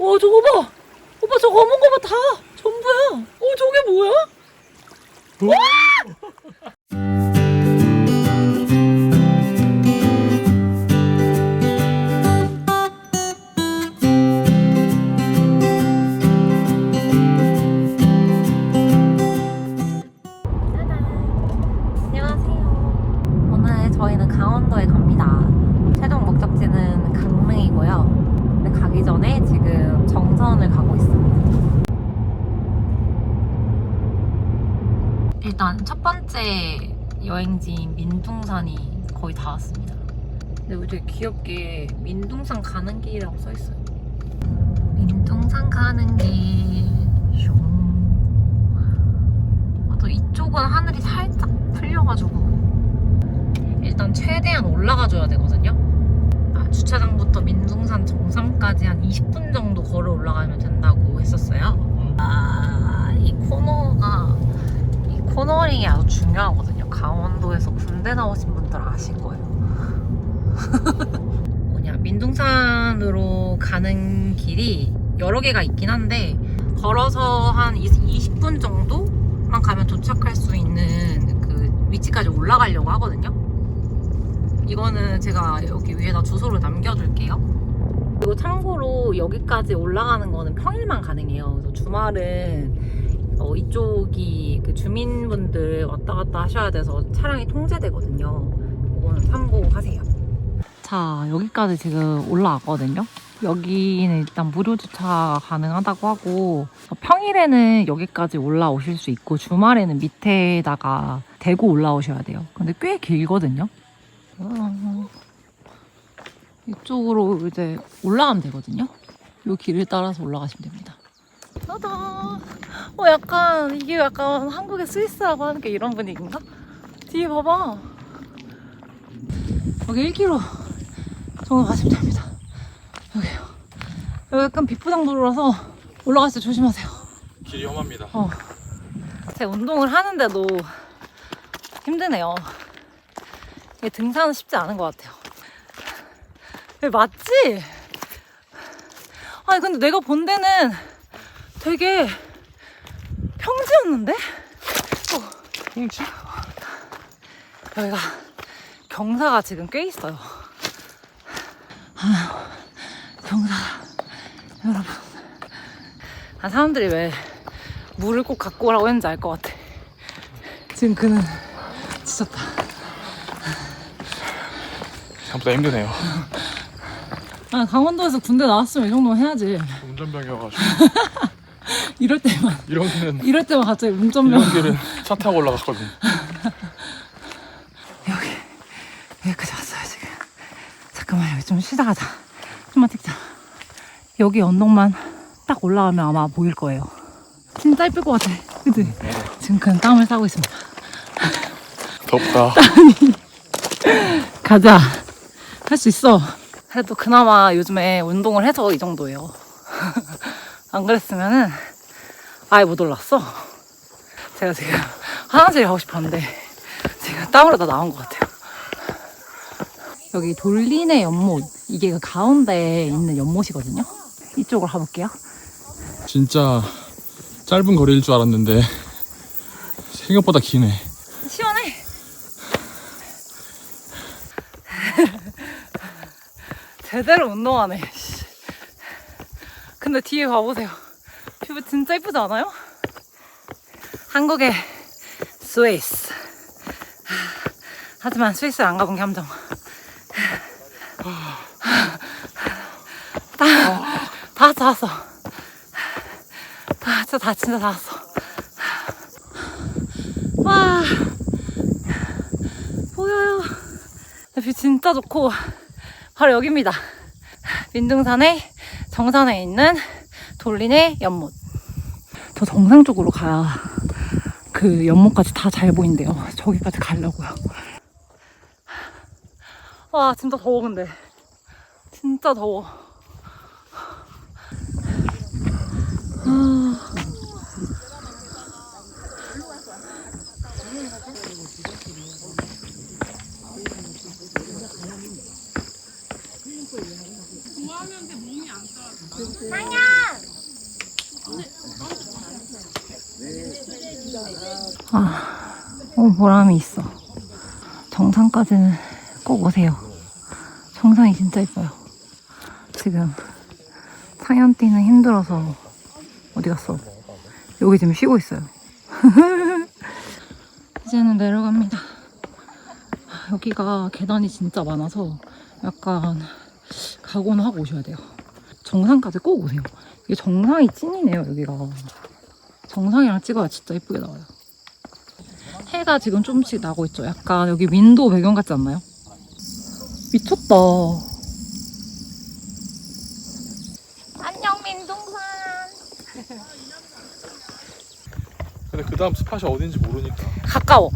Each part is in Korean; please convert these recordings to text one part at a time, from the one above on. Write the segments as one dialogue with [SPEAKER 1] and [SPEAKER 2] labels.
[SPEAKER 1] 와 저거 봐. 오빠 저 검은 거봐 다 전부야. 어 저게 뭐야? 안 일단 첫 번째 여행지인 민둥산이 거의 다 왔습니다. 근데 여기 되게 귀엽게 민둥산 가는 길이라고 써 있어요. 민둥산 가는 길. 슝. 아, 또 이쪽은 하늘이 살짝 풀려가지고 일단 최대한 올라가줘야 되거든요. 아, 주차장부터 민둥산 정상까지 한 20분 정도 걸어 올라가면 된다고 했었어요. 아, 이 코너가 이 코너링이 아주 중요하거든요. 강원도에서 군대 나오신 분들 아실 거예요. 뭐냐 민둥산으로 가는 길이 여러 개가 있긴 한데 걸어서 한 20 분 정도만 가면 도착할 수 있는 그 위치까지 올라가려고 하거든요. 이거는 제가 여기 위에다 주소를 남겨둘게요. 그리고 참고로 여기까지 올라가는 거는 평일만 가능해요. 그래서 주말은 어, 이쪽이 그 주민분들 왔다 갔다 하셔야 돼서 차량이 통제되거든요. 이거는 참고하세요. 자, 여기까지 지금 올라왔거든요. 여기는 일단 무료 주차 가능하다고 하고 어, 평일에는 여기까지 올라오실 수 있고 주말에는 밑에다가 대고 올라오셔야 돼요. 근데 꽤 길거든요. 어, 이쪽으로 이제 올라가면 되거든요. 이 길을 따라서 올라가시면 됩니다. 짜잔. 어, 약간 이게 약간 한국의 스위스라고 하는 게 이런 분위기인가? 뒤에 봐봐. 여기 1km 정도 가시면 됩니다. 여기요. 여기 약간 비포장 도로라서 올라갈 때 조심하세요.
[SPEAKER 2] 길이 험합니다.
[SPEAKER 1] 어. 제가 운동을 하는데도 힘드네요. 이게 등산은 쉽지 않은 것 같아요. 맞지? 아니, 근데 내가 본 데는 되게 평지였는데?
[SPEAKER 2] 홍지?
[SPEAKER 1] 여기가 경사가 지금 꽤 있어요. 아휴, 경사. 여러분. 아, 사람들이 왜 물을 꼭 갖고 오라고 했는지 알 것 같아. 지금 그는 지쳤다.
[SPEAKER 2] 생각보다 힘드네요.
[SPEAKER 1] 아, 강원도에서 군대 나왔으면 이 정도는 해야지.
[SPEAKER 2] 운전병이어가지고
[SPEAKER 1] 이럴 때만,
[SPEAKER 2] 이런 길은
[SPEAKER 1] 이럴 때만 갑자기 운전면.
[SPEAKER 2] 이런 길은 차 타고 올라갔거든.
[SPEAKER 1] 여기, 여기까지 왔어요, 지금. 잠깐만, 여기 좀 쉬다 가자. 좀만 찍자. 여기 언덕만 딱 올라가면 아마 보일 거예요. 진짜 예쁠 것 같아. 그치? 지금 그냥 땀을 싸고 있습니다.
[SPEAKER 2] 덥다.
[SPEAKER 1] 가자. 할 수 있어. 그래도 그나마 요즘에 운동을 해서 이 정도예요. 안 그랬으면은 아예 못 올랐어. 제가 지금 화장실 가고 싶었는데 지금 땀으로 다 나온 것 같아요. 여기 돌리네 연못. 이게 그 가운데에 있는 연못이거든요. 이쪽으로 가볼게요.
[SPEAKER 2] 진짜 짧은 거리일 줄 알았는데 생각보다 기네.
[SPEAKER 1] 시원해. 제대로 운동하네. 씨. 근데 뒤에 봐보세요. 피부 진짜 예쁘지 않아요? 한국의 스위스. 하지만 스위스 안 가본 게 함정. 다, 다 왔어, 다 왔어. 아, 진짜 다, 진짜 다 왔어. 와. 보여요. 뷰 진짜 좋고 바로 여기입니다. 민둥산의 정상에 있는 돌린의 연못. 저 정상 쪽으로 가야 그 연못까지 다 잘 보인대요. 저기까지 가려고요. 와 진짜 더워 근데 진짜 더워. 아. 보람이 있어. 정상까지는 꼭 오세요. 정상이 진짜 이뻐요. 지금 상현 뛰는 힘들어서 어디 갔어? 여기 지금 쉬고 있어요. 이제는 내려갑니다. 여기가 계단이 진짜 많아서 약간 각오는 하고 오셔야 돼요. 정상까지 꼭 오세요. 이게 정상이 찐이네요, 여기가. 정상이랑 찍어야 진짜 예쁘게 나와요. 해가 지금 조금씩 나고 있죠. 약간 여기 윈도우 배경 같지 않나요? 미쳤다. 안녕, 민둥산.
[SPEAKER 2] 근데 그 다음 스팟이 어딘지 모르니까
[SPEAKER 1] 가까워.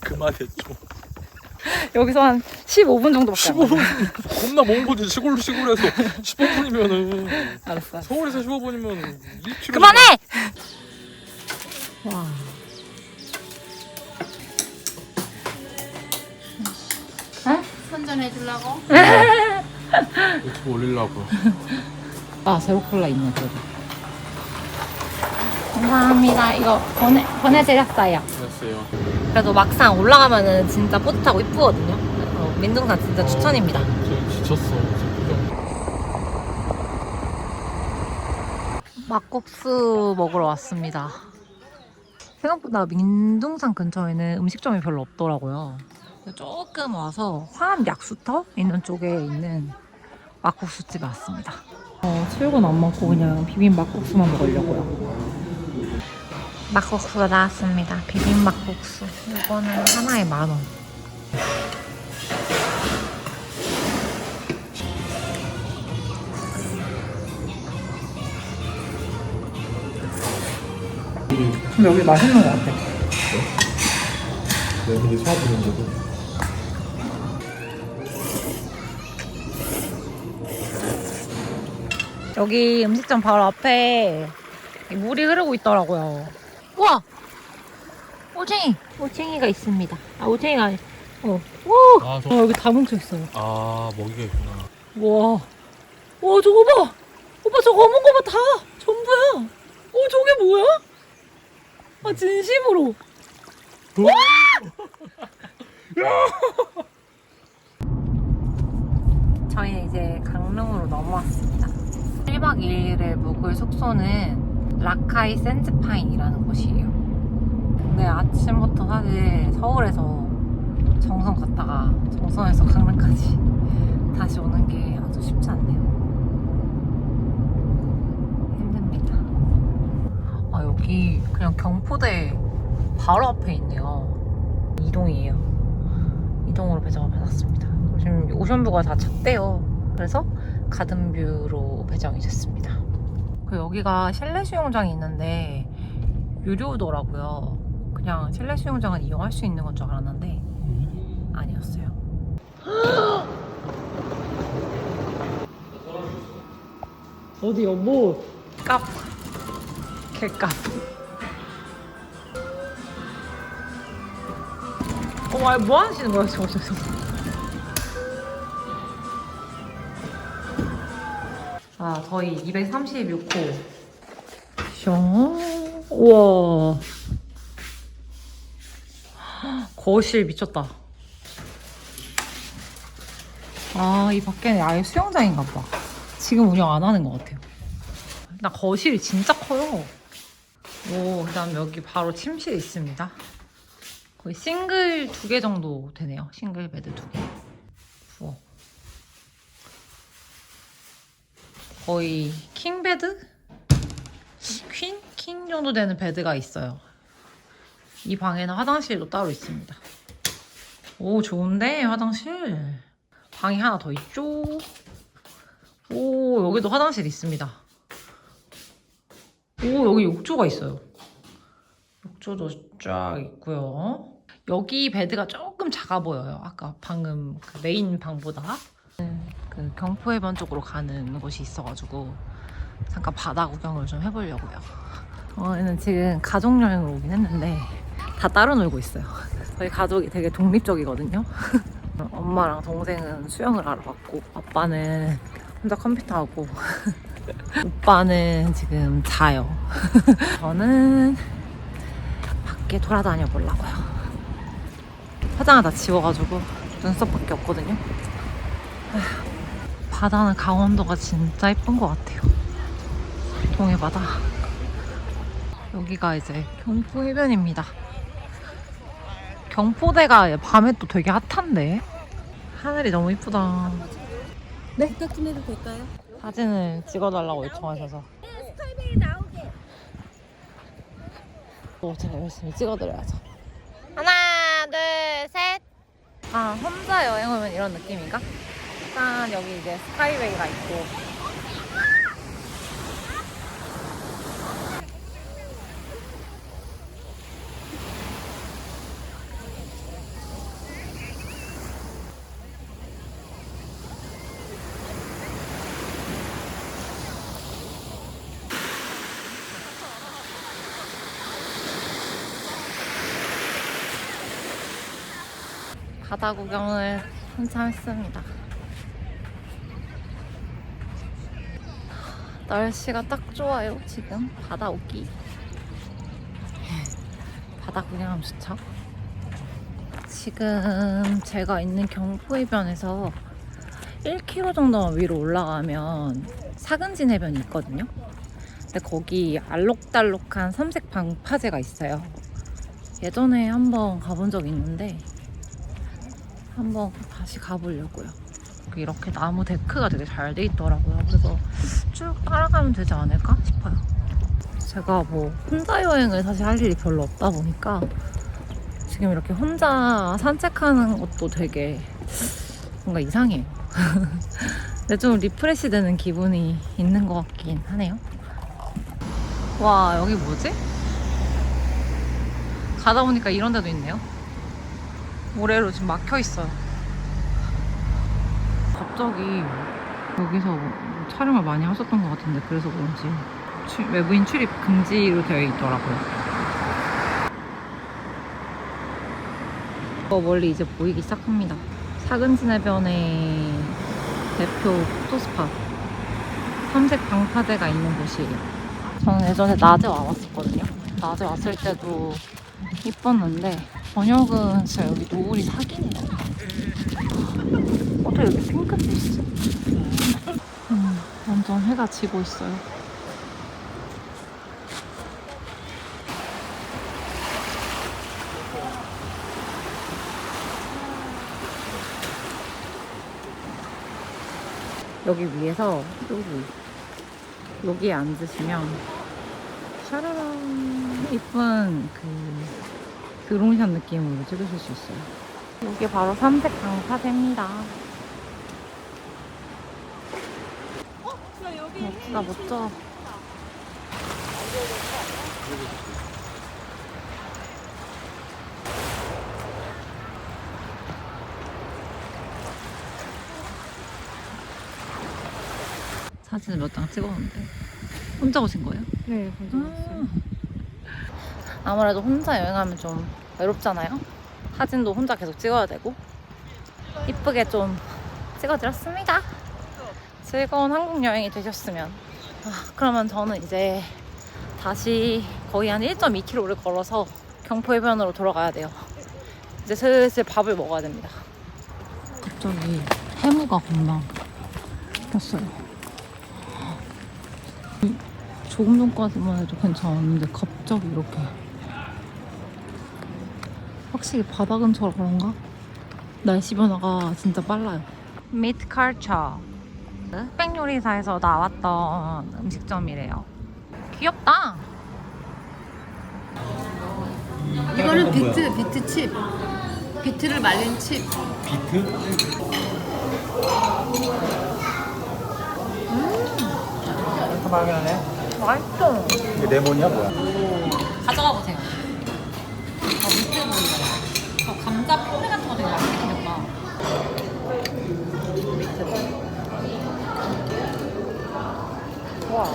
[SPEAKER 2] 그만해 좀.
[SPEAKER 1] 여기서 한 15분 정도밖에 안
[SPEAKER 2] 15분
[SPEAKER 1] 걸려.
[SPEAKER 2] 겁나 먼 거지 시골 시골에서 15분이면은
[SPEAKER 1] 알았어. 알았어.
[SPEAKER 2] 서울에서 15분이면 2km.
[SPEAKER 1] 그만해! 와.
[SPEAKER 3] 선전해 주려고?
[SPEAKER 2] 유튜브 올리려고.
[SPEAKER 1] 아, 제로콜라 있네, 그래도. 감사합니다. 이거 보내, 보내드렸어요.
[SPEAKER 2] 됐어요.
[SPEAKER 1] 그래도 막상 올라가면은 진짜 뿌듯하고 이쁘거든요. 어, 민둥산 진짜 추천입니다.
[SPEAKER 2] 저 지쳤어.
[SPEAKER 1] 막국수 먹으러 왔습니다. 생각보다 민둥산 근처에는 음식점이 별로 없더라고요. 조금 와서 화암 약수터 있는 쪽에 있는 막국수집에 왔습니다. 어, 출근 안 먹고 그냥 비빔 막국수만 먹으려고요. 막국수가 나왔습니다. 비빔 막국수. 이거는 하나에 만 원. 근데 여기 맛있는 것 같아.
[SPEAKER 2] 내분이 사주는 거고.
[SPEAKER 1] 여기 음식점 바로 앞에 물이 흐르고 있더라고요. 우와! 오쟁이! 오쟁이가 있습니다. 아, 오쟁이가 아니, 어. 오!
[SPEAKER 2] 아, 저...
[SPEAKER 1] 어, 여기 다 뭉쳐있어요.
[SPEAKER 2] 아 먹이가 있구나.
[SPEAKER 1] 우와. 와, 저거 봐! 오빠, 저거 검은 거 봐, 다! 전부야! 어, 저게 뭐야? 아, 진심으로. 저희는 이제 강릉으로 넘어왔습니다. 1박 2일을 묵을 숙소는 라카이 센즈파인이라는 곳이에요. 근데 아침부터 사실 서울에서 정선 갔다가 정선에서 강릉까지 다시 오는 게 아주 쉽지 않네요. 힘듭니다. 아, 여기 그냥 경포대 바로 앞에 있네요. 이동이에요. 이동으로 배정을 받았습니다. 지금 오션뷰가 다 찼대요. 그래서 가든뷰로 배정이 됐습니다. 그 여기가 실내 수영장이 있는데 유료더라고요. 그냥 실내 수영장은 이용할 수 있는 건 줄 알았는데 아니었어요. 어디 여보? 깝. 개깝. 어, 아니 뭐 하시는 거야, 저거, 저거. 자, 저희 236호. 슝. 우와. 거실 미쳤다. 아, 이 밖에는 아예 수영장인가 봐. 지금 운영 안 하는 것 같아요. 나 거실이 진짜 커요. 오, 그 다음 여기 바로 침실이 있습니다. 거의 싱글 두 개 정도 되네요. 싱글 베드 두 개. 우와. 거의 킹 베드? 퀸? 킹 정도 되는 베드가 있어요. 이 방에는 화장실도 따로 있습니다. 오, 좋은데, 화장실. 방이 하나 더 있죠? 오, 여기도 화장실 있습니다. 오, 여기 욕조가 있어요. 욕조도 쫙 있고요. 여기 베드가 조금 작아 보여요. 아까 방금 그 메인 방보다. 그 경포해변 쪽으로 가는 곳이 있어가지고 잠깐 바다 구경을 좀 해보려고요. 저희는 지금 가족 여행을 오긴 했는데 다 따로 놀고 있어요. 저희 가족이 되게 독립적이거든요. 엄마랑 동생은 수영을 하러 갔고 아빠는 혼자 컴퓨터 하고 오빠는 지금 자요. 저는 밖에 돌아다녀 보려고요. 화장을 다 지워가지고 눈썹밖에 없거든요. 아휴, 바다는 강원도가 진짜 예쁜 것 같아요. 동해바다. 여기가 이제 경포 해변입니다. 경포대가 밤에 또 되게 핫한데? 하늘이 너무 이쁘다.
[SPEAKER 3] 네? 부탁 좀 해도 될까요?
[SPEAKER 1] 사진을 찍어달라고 요청하셔서
[SPEAKER 3] 스카이베이 나오게.
[SPEAKER 1] 또 제가 열심히 찍어드려야죠. 하나, 둘, 셋. 아, 혼자 여행 오면 이런 느낌인가? 일단 여기 이제 스카이웨이가 있고. 바다 구경을 한참 했습니다. 날씨가 딱 좋아요, 지금. 바다 오기. 바다 구경하면 좋죠? 지금 제가 있는 경포해변에서 1km 정도만 위로 올라가면 사근진 해변이 있거든요. 근데 거기 알록달록한 삼색 방파제가 있어요. 예전에 한번 가본 적 있는데 한번 다시 가보려고요. 이렇게 나무 데크가 되게 잘 돼 있더라고요. 그래서 쭉 따라가면 되지 않을까 싶어요. 제가 뭐 혼자 여행을 사실 할 일이 별로 없다 보니까 지금 이렇게 혼자 산책하는 것도 되게 뭔가 이상해요. 근데 좀 리프레시 되는 기분이 있는 것 같긴 하네요. 와, 여기 뭐지? 가다 보니까 이런 데도 있네요. 모래로 지금 막혀 있어요. 갑자기 여기서 뭐 촬영을 많이 하셨던 것 같은데 그래서 그런지 추- 외부인 출입 금지로 되어 있더라고요. 저 멀리 이제 보이기 시작합니다. 사근진 해변의 대표 포토스팟 삼색 방파제가 있는 곳이에요. 저는 예전에 낮에 와봤었거든요. 낮에 왔을 때도 이뻤는데 저녁은 진짜 여기 노을이 사기네요. 어떻게 여기 핑크빛이 완전 해가 지고 있어요. 여기 위에서 여기 여기에 앉으시면 샤라란 이쁜 그 드론샷 느낌으로 찍으실 수 있어요. 이게 바로 삼색 방파제입니다. 멋지다 멋져. 사진을 몇 장 찍었는데 혼자 오신 거예요?
[SPEAKER 3] 네, 가져왔어요.
[SPEAKER 1] 아무래도 혼자 여행하면 좀 외롭잖아요. 사진도 혼자 계속 찍어야 되고 이쁘게 좀 찍어드렸습니다. 즐거운 한국 여행이 되셨으면 아, 그러면 저는 이제 다시 거의 한 1.2km를 걸어서 경포해변으로 돌아가야 돼요. 이제 슬슬 밥을 먹어야 됩니다. 갑자기 해무가 금방 폈어요. 조금 전까지만 해도 괜찮았는데 갑자기 이렇게 확실히 바다 근처라 그런가? 날씨 변화가 진짜 빨라요 미트 칼처 흑백 요리사에서 나왔던 음식점이래요. 귀엽다.
[SPEAKER 3] 이거는 비트, 비트 칩. 비트를 말린 칩.
[SPEAKER 2] 하나긴 하네.
[SPEAKER 1] 맛있어.
[SPEAKER 2] 이게 레몬이야 뭐야?
[SPEAKER 1] 가져가 보세요. 아 밑에 보이네요 저 감자 퐁레 같은 거 되게 맛있게 생겼다 와.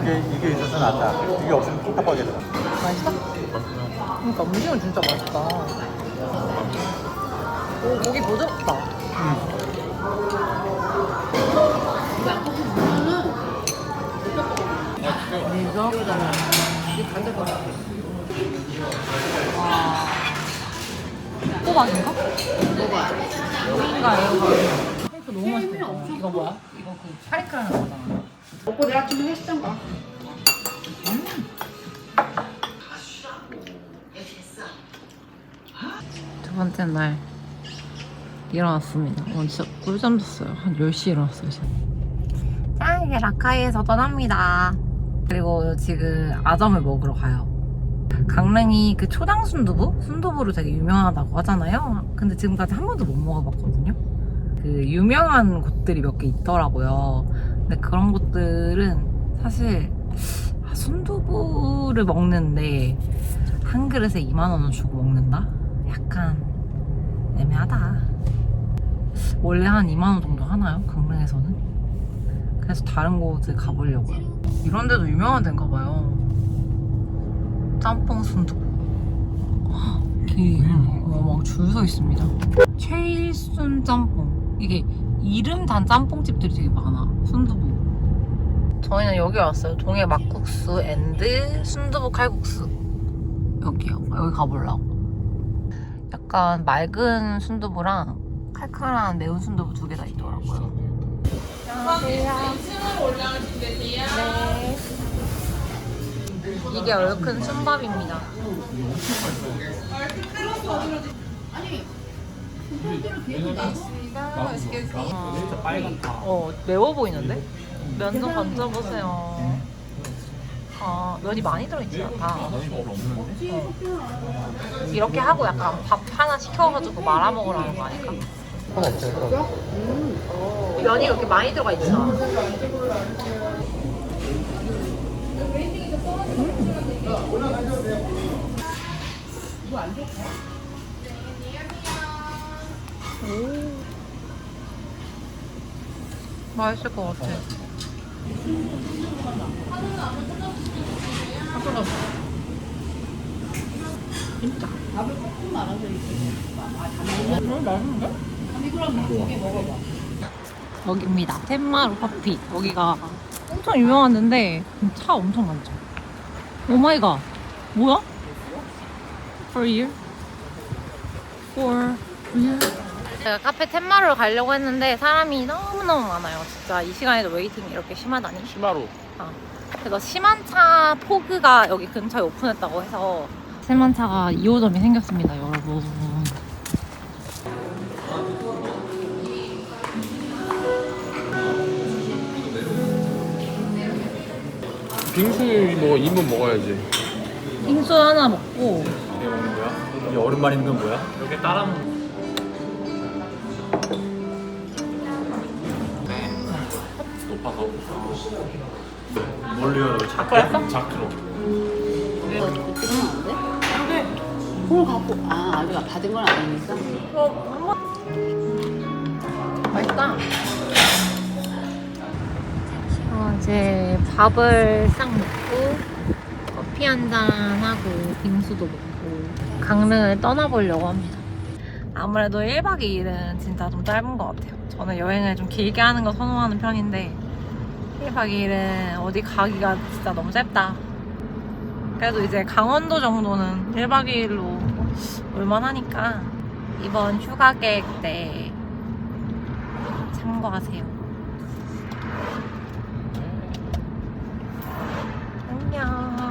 [SPEAKER 2] 이게 이게 있어서 낫다. 이게 없으면 뚝딱 빠지잖아.
[SPEAKER 1] 맛있어? 그러니까 음식은 진짜 맛있다. 오 고기 부드럽다. 음. 이거 간장거리. 호박인가? 여기가 애호박. 이거 너무 맛있어. 이거 뭐야? 이거 그 파리크라는 거잖아.
[SPEAKER 3] 먹고 내가 좀 했던 거.
[SPEAKER 1] 두 번째 날 일어났습니다. 오늘 진짜 꿀잠 잤어요. 한 10시에 일어났어요, 지금. 짠! 이게 라카이에서 떠납니다. 그리고 지금 아점을 먹으러 가요. 강릉이 그 초당 순두부? 순두부로 되게 유명하다고 하잖아요. 근데 지금까지 한 번도 못 먹어봤거든요. 그 유명한 곳들이 몇 개 있더라고요. 근데 그런 곳들은 사실 아, 순두부를 먹는데 한 그릇에 2만 원을 주고 먹는다? 약간 애매하다. 원래 한 2만 원 정도 하나요? 강릉에서는? 그래서 다른 곳을 가보려고요. 이런 데도 유명한 데인가 봐요. 짬뽕 순두부. 막줄 서 있습니다. 최일순 짬뽕. 이게 이름 단 짬뽕집들이 되게 많아. 순두부. 저희는 여기 왔어요. 동해 막국수 앤드 순두부 칼국수. 여기요. 여기 가보려고. 약간 맑은 순두부랑 칼칼한 매운 순두부 두 개 다 있더라고요. 네. 이게 얼큰 순밥입니다. 어, 매워 보이는데? 면좀 건져보세요. 아, 면이 많이 들어있지 않다. 어. 이렇게 하고 약간 밥 하나 시켜가지고 말아 먹으라는 거 아닐까? 면이 이렇게 많이 들어가 있 맛있을 것 같아. 진짜. 여기입니다. 텐마루 커피. 여기가 엄청 유명한 데인데 차 엄청 많죠. 오 마이 갓. 뭐야? For you? For you? 제가 카페 텐마루를 가려고 했는데 사람이 너무너무 많아요. 진짜 이 시간에도 웨이팅이 이렇게 심하다니.
[SPEAKER 2] 시마루.
[SPEAKER 1] 아, 그래서 시만차 포그가 여기 근처에 오픈했다고 해서 시만차가 2호점이 생겼습니다, 여러분.
[SPEAKER 4] 빙수 뭐 2분 먹어야지.
[SPEAKER 1] 빙수 하나 먹고
[SPEAKER 2] 이게 먹는 거야? 이 얼음만 있는 건 뭐야?
[SPEAKER 4] 이렇게 따라 먹. 네. 높아서.
[SPEAKER 2] 해?
[SPEAKER 4] 작게? 작게로.
[SPEAKER 3] 그걸 갖고 아 아주가 받은 건 아니니까.
[SPEAKER 1] 맛있다. 어, 이제 밥을 싹 먹고 커피 한잔 하고 빙수도 먹고 강릉을 떠나보려고 합니다. 아무래도 1박 2일은 진짜 좀 짧은 것 같아요. 저는 여행을 좀 길게 하는 거 선호하는 편인데 1박 2일은 어디 가기가 진짜 너무 짧다. 그래도 이제 강원도 정도는 1박 2일로 올만하니까 이번 휴가 계획 때 참고하세요. 喵